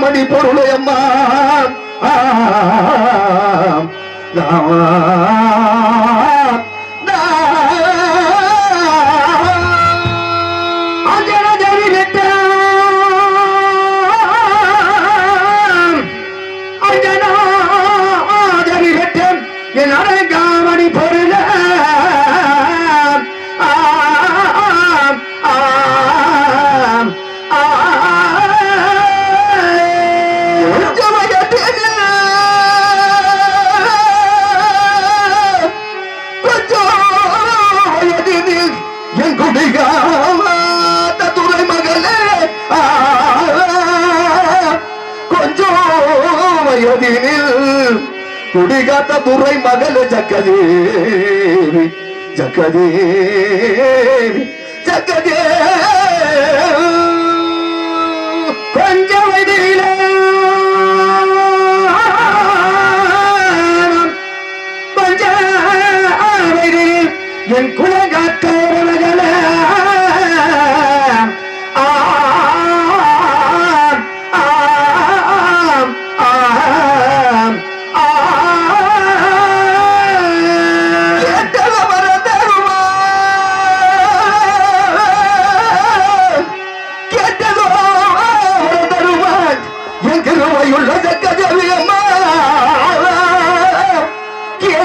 மணி பொருளையம்மா என் அடங்காமணி பொருள் குடிகாத்த துறை மகள் ஜக்கதேவி ஜக்கதேவி ஜக்கதே கொஞ்சம்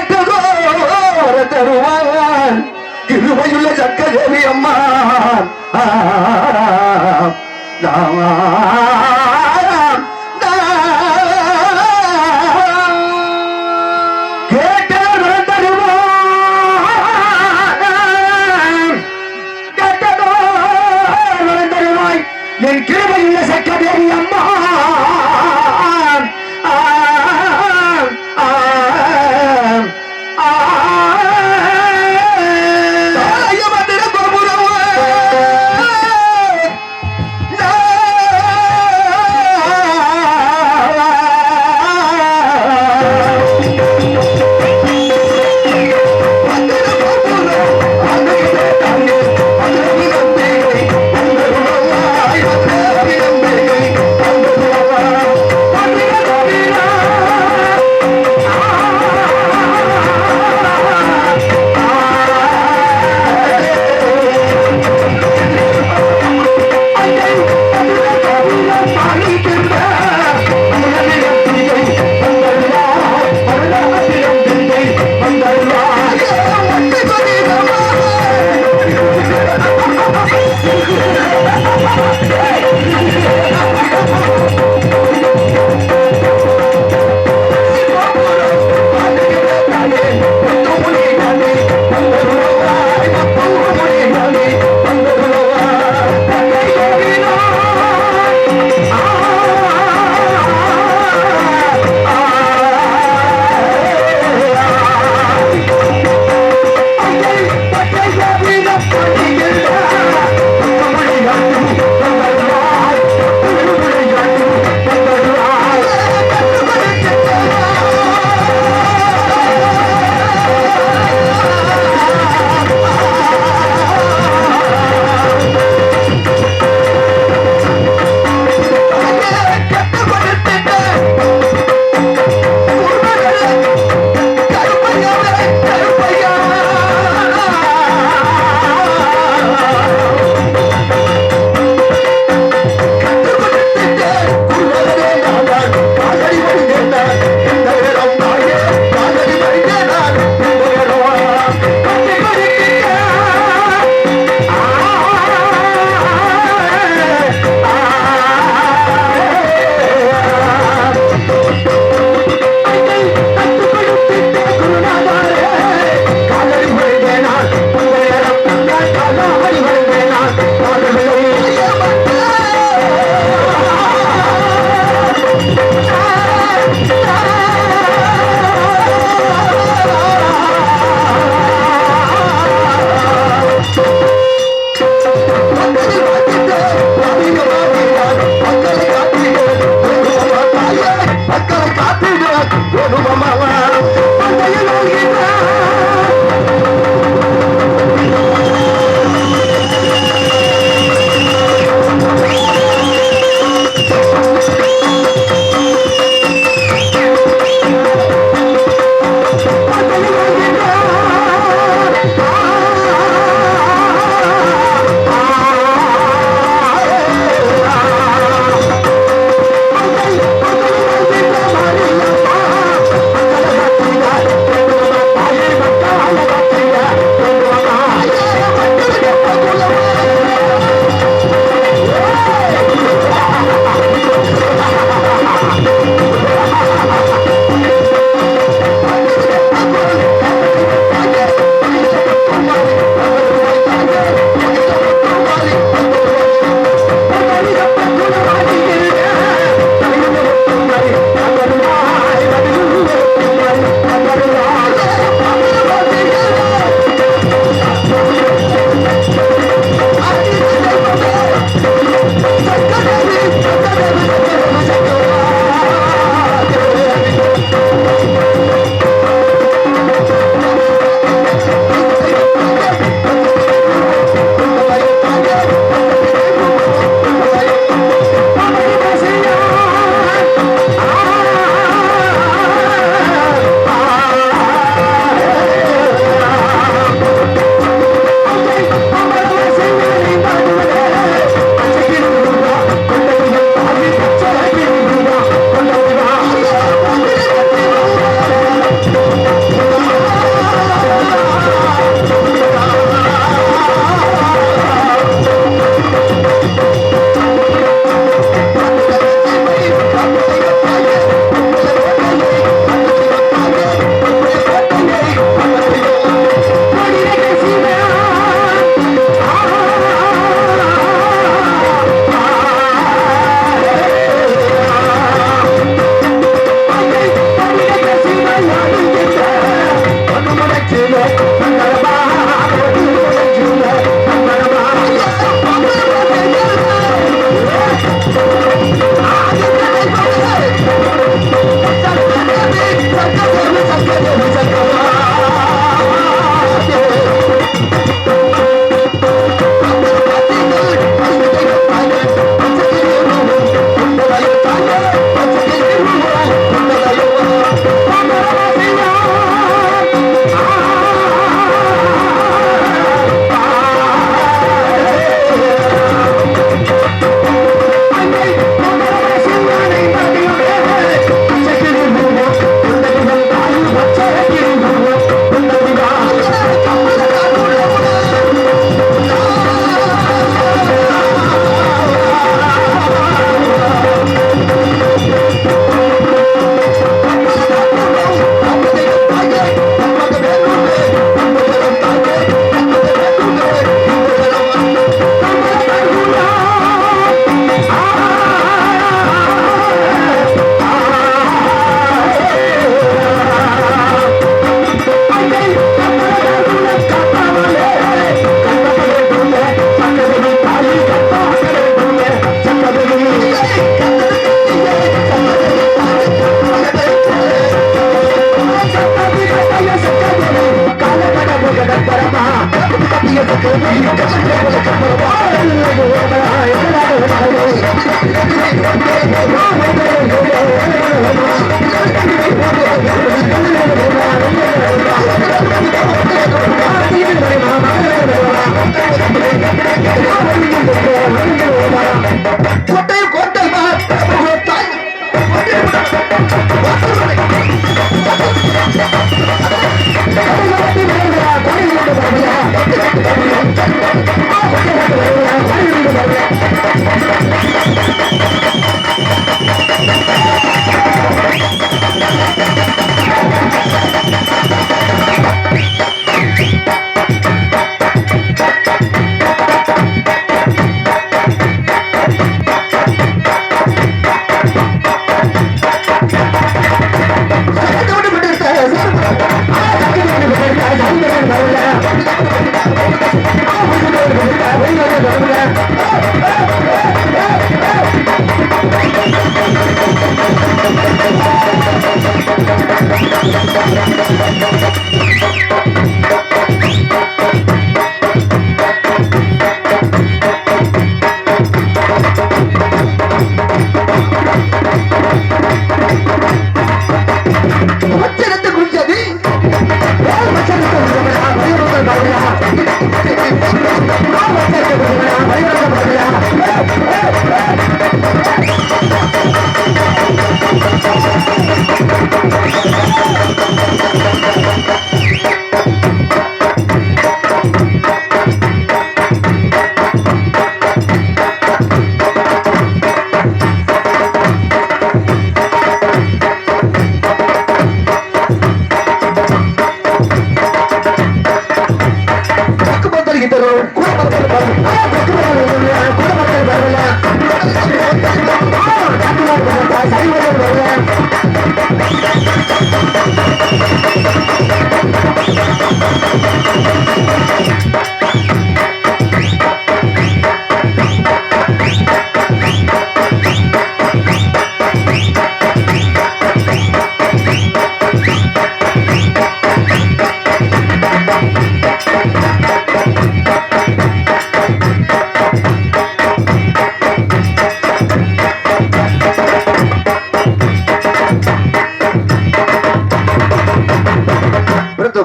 கேட்டதோர தருவான் கிருபையுள்ள சக்கரேவி அம்மா Roma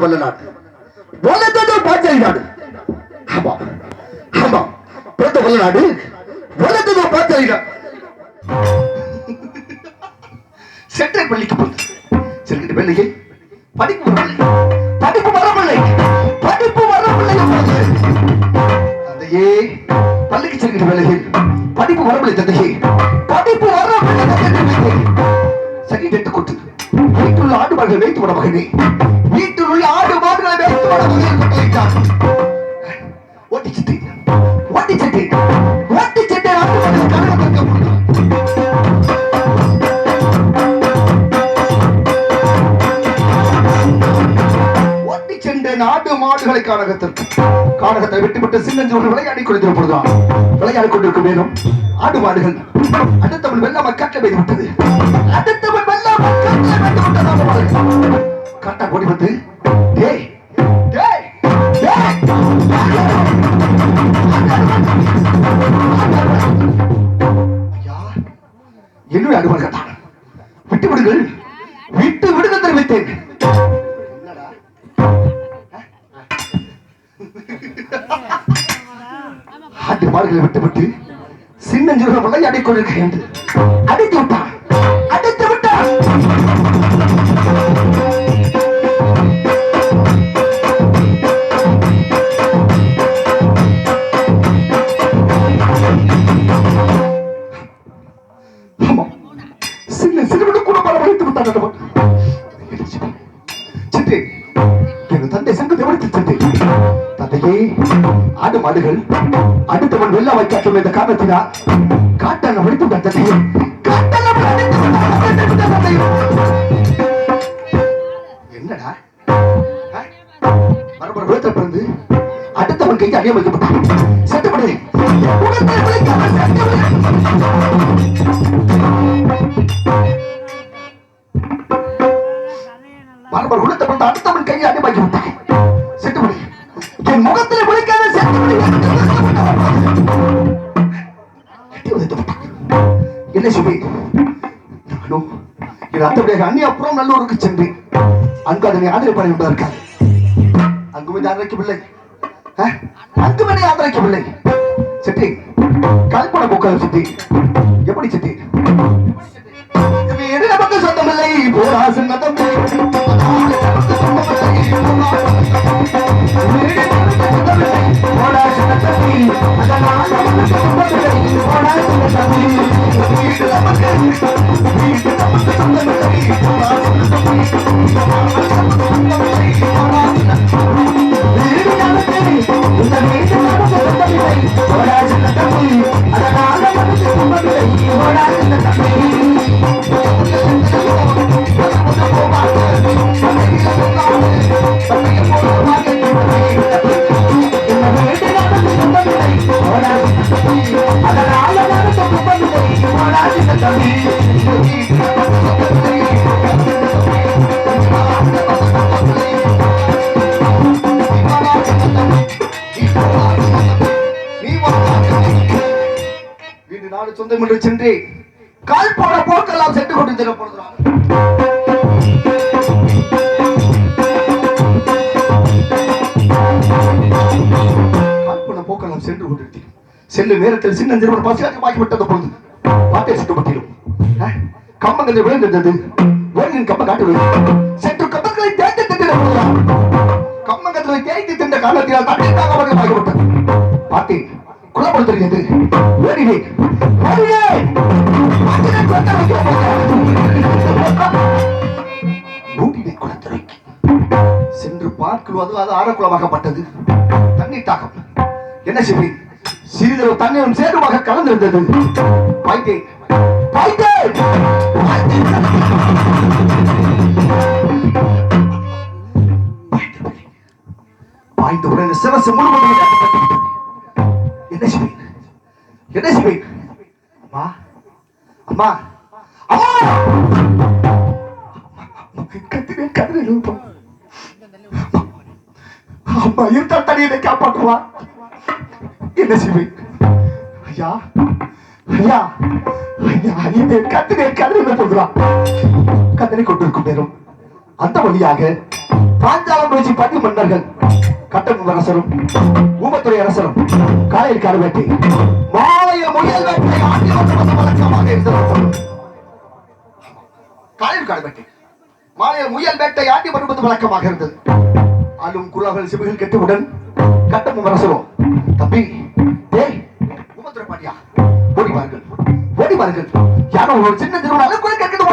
விருத்த வல்ல நாடு உலகத்தோட பாஞ்சாலி நாடு ஆமா ஆமா வல்ல நாடு பரிசுகளை காணகத்திற்கு காணகத்தை விட்டுவிட்டு சின்னஞ்சோடு விளையாடி கொண்டிருக்கும் பொழுதுதான் விளையாடி கொண்டிருக்கும் மேலும் ஆடு மாடுகள். அடுத்தவள் வெள்ளாம கட்ட வைத்து விட்டது. அடுத்தவள் வெள்ளாம கட்ட வைத்து கொடி வந்து டேய் டேய் என்னுடைய அடுவாள் கட்டான விட்டு விடுங்கள் விட்டு விடுங்க தெரிவித்தேன். ஆட்டு விட்டுவிட்டு சின்னஞ்சிறு விளையாடி கொண்டிருக்கிறேன் அடித்து விட்டான் அடித்து விட்டான் சின்ன? தந்தை சங்கத்தை தந்தையே ஆடு மாடுகள் அடுத்தவன் வெள்ள இந்த காரணத்தினா காரணத்தினால் காட்டான கட்டத்தையும் என்னடா? ஆ? மறுபடியும் பிறந்து அடுத்தவன் கைக்கு அடிய வைக்கப்பட்டான். சட்டப்படு மரபர் விளைக்காம சட்டப்படு அடுத்தவன் கையை அப்புறம் சென்று அங்கு அதனை ஆதரவு கொண்டு அங்கும் இது ஆதரிக்கவில்லை அங்கும் என்னை ஆதரிக்கவில்லை சித்தி கல்பனை போக்காத சித்தி எப்படி சித்தி வீடு நமக்கு சொந்தமில்லை. போரா சின்னதம் வீடு போடா சின்ன தம்பி அதனால மனசு கும்பவில்லை போடா சின்ன தம்பி சென்று கொண்டிருந்தேன். செல்லும் நேரத்தில் சின்ன நிறுவனம் பசியாக்கமாகி விட்டது பொழுது பாட்டை சுட்டப்பட்டிரும் கம்பங்கள் விழுந்திருந்தது. வேலின் கம்ப காட்டுவது சென்று கம்பங்களை தேய்த்து தின்றார் கம்பங்களை தேய்த்து தின்ற காரணத்தினால் தண்ணீர் அவர்கள் ஆகிவிட்டது பார்த்தேன். குலப்படுத்துகிறது வேடினே வேடினே சென்று பார்க்கிறது அது ஆரக்குளமாகப்பட்டது தண்ணீர் தாகம். என்ன செய்வேன் சிறிதளவு தண்ணீரும் சேருமாக கலந்திருந்தது. பாய்த்தேன் பாய்த்தேன் சிரசு முழுவதும் என்ன செய்வேன் என்ன செய்வேன் அம்மா? அம்மா? அம்மா! கத்தினேன் அம்மா இருந்தால் தனியனை காப்பாற்றுவா. என்ன செய்வேன் ஐயா ஐயா ஐயா இந்த கத்தினேன் கதிரில் போகிறான் கத்தனை கொண்டிருக்கும் நேரம். அந்த வழியாக பாஞ்சாலம் பேச்சு பதி மன்னர்கள் கட்டம் அரசரும் ஊமத்துறை அரசரும் காலையில் கருவேட்டை மாலையில் முயல் வேட்டை ஆண்டி வந்த வழக்கமாக இருந்தவர்கள் காலையில் கருவேட்டை மாலையில் முயல் வேட்டை ஆண்டி வருவது வழக்கமாக இருந்தது. அலும் குலாகள் சிவிகள் கெட்டவுடன் கட்டம் அரசரும் தம்பி டேய் ஊமத்துறை பாட்டியா ஓடி வாருங்கள் ஓடி வாருங்கள். யாரோ ஒரு சின்ன திருவிழா கூட கேட்கிறது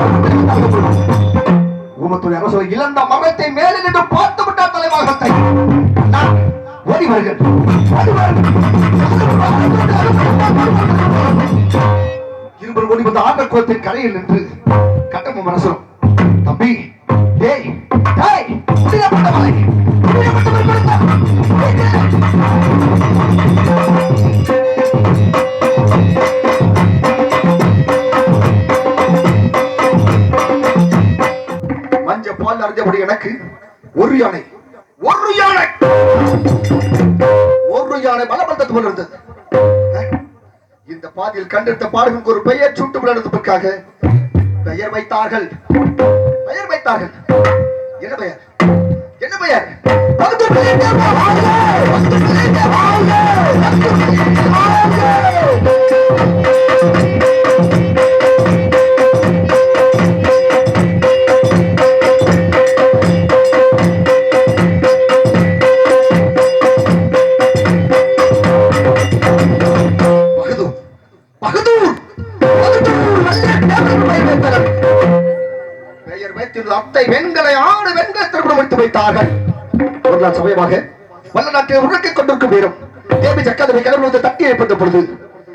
ஊமத்துறை அரசு இழந்த மரத்தை மேலே நின்று பார்த்து விட்டார் தலைவாகத்தை ஓடி வருகள் ஓடி இருவர் ஓடி வந்த ஆண்ட குளத்தின் கரையில் நின்று கட்டமும் அரசரும். தம்பி டேய் டேய். பாதியில் கண்டெடுத்த ஒரு பெயர் சூட்டு விளையாடுவதற்காக பெயர் வைத்தார்கள். பெயர் வைத்தார்கள். என்ன பெயர்? என்ன பெயர்? வீரம் தேவி சக்கரவை கிளம்புவது தட்டி வைப்பட்ட பொழுது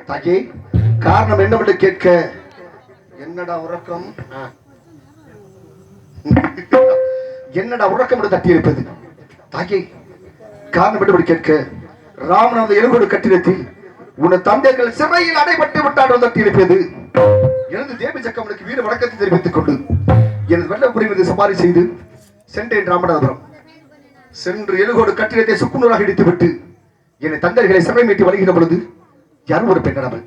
தாக்கி காரணம் என்னவென்று கேட்க என்னடா உறக்கம்? என்னடா உறக்கம் என்று தட்டி இருப்பது தாக்கி காரணம் என்னவென்று கேட்க ராமன் அந்த எலும்பு கட்டிடத்தில் உன் தந்தைகள் சிறையில் அடைபட்டு விட்டார் என்று தட்டி இருப்பது எனது தேவி சக்கமனுக்கு வீர வணக்கத்தை தெரிவித்துக் கொண்டு எனது வெள்ளப்புரி மீது சவாரி செய்து சென்றேன் ராமநாதபுரம். சென்று எழுகோடு கட்டிடத்தை சுக்குநூறாக இடித்துவிட்டு என் தந்தர்களை சிறை மீட்டி வருகிற பொழுது யாரோ ஒரு பெண்ணானவள்.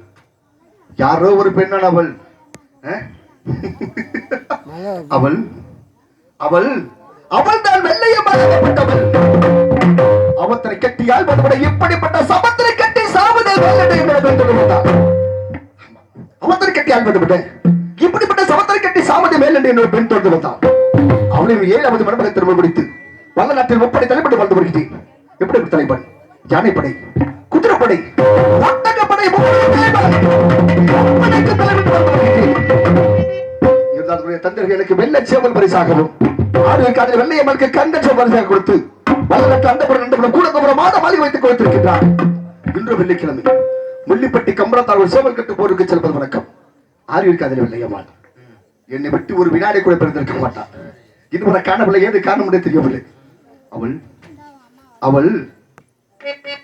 யாரோ ஒரு பெண்ணானவள்? அவள் அவள் அவள் தான் வெள்ளையமாகப்பட்டவள் அவத்தனை கட்டியால் மறுபடி இப்படிப்பட்ட சமத்திரை கட்டி சாவதே அவத்தனை கட்டி ஆள்பட்டு இப்படிப்பட்ட சமத்திரை கட்டி சாவதே மேல் என்று பெண் தொடர்ந்து வந்தான் அவளின் ஏழாவது மணமகை திருமணம் முடித்து வல்ல நாட்டில் முப்படை தலைப்பட்டு வாழ்ந்து வருகிறேன்? எப்படி ஒரு தலைப்படை யானைப்படை குதிரைப்படை ஒட்டகப்படை எனக்கு வெள்ள சேவல் பரிசாகவும் ஆடு காதில் வெள்ளைய கந்த சேவல் பரிசாக கொடுத்து அந்த புறம் ரெண்டு மாத மாளிகை வைத்துக் கொடுத்திருக்கின்றார். இன்று வெள்ளிக்கிழமை முள்ளிப்பட்டி கம்பளத்தால் ஒரு சேவல் கட்டு போருக்கு செல்வது வணக்கம். ஆறு காதில் வெள்ளையம்மாள் என்னை விட்டு ஒரு வினாடி கூட பிறந்திருக்க மாட்டான் இதுவரை காணவில்லை ஏது காரணம் தெரியவில்லை. அவள் அவள் Beep, beep.